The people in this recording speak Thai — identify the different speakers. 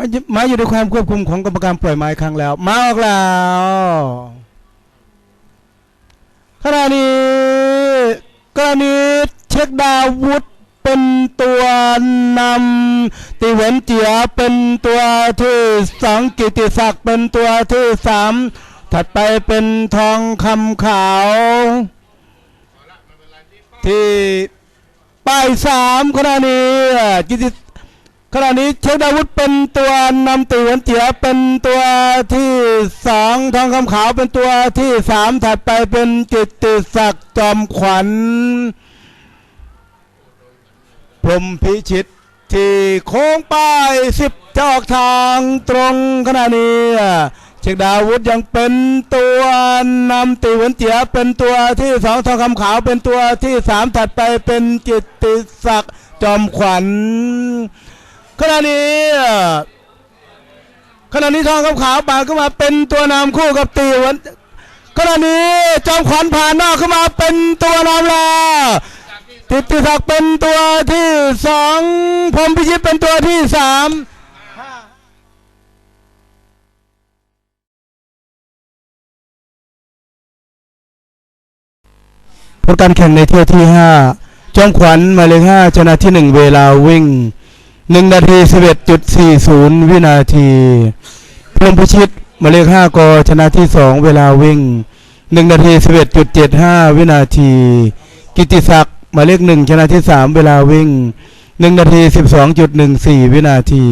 Speaker 1: มาอยู่มาอยู่ในความควบคุมของกรรมการปล่อยไม้ครั้งแล้ว มาออกแล้วขณะนี้กรณีเช็คดาวุธเป็นตัวนำตีเวนเจียเป็นตัวที่สองกิติศักดิ์เป็นตัวที่สามถัดไปเป็นทองคำขาว ที่ป้ายสามขณะนี้กิติ ขณะนี้เช็คดาวุธเป็นตัวนำตีเหวนเจียเป็นตัวที่สองทองคำขาวเป็นตัวที่สามถัดไปเป็นกิตติศักดิ์จอมขวัญ พรมพิชิตที่โค้งป้ายสิบจะออกทางตรงขณะนี้ เช็คดาวุธยังเป็นตัวนำตีเหวนเจียเป็นตัวที่สองทองคำขาวเป็นตัวที่สามถัดไปเป็นกิตติศักดิ์จอมขวัญ ขณะนี้ขณะนี้ทองคำขาวปาดเข้ามาเป็นตัวนำคู่กับตีวันขณะนี้จอมขวัญผ่านน้าเข้ามาเป็นตัวนำแล้วติดติศักดิ์เป็นตัวที่สองพรมพิชิตเป็นตัวที่สามผลการแข่งในเที่ยวที่ห้าจอมขวัญหมายเลขห้าชนะที่หนึ่งเวลาวิ่ง หนึ่งนาทีสิบเอ็ดจุดสี่ศูนย์วินาทีพรมพิชิตหมายเลขห้ากอชนะที่สองเวลาวิ่งหนึ่งนาทีสิบเอ็ดจุดเจ็ดห้าวินาที กิติศักดิ์หมายเลขหนึ่งชนะที่สามเวลาวิ่งหนึ่งนาทีสิบสองจุดหนึ่งสี่วินาที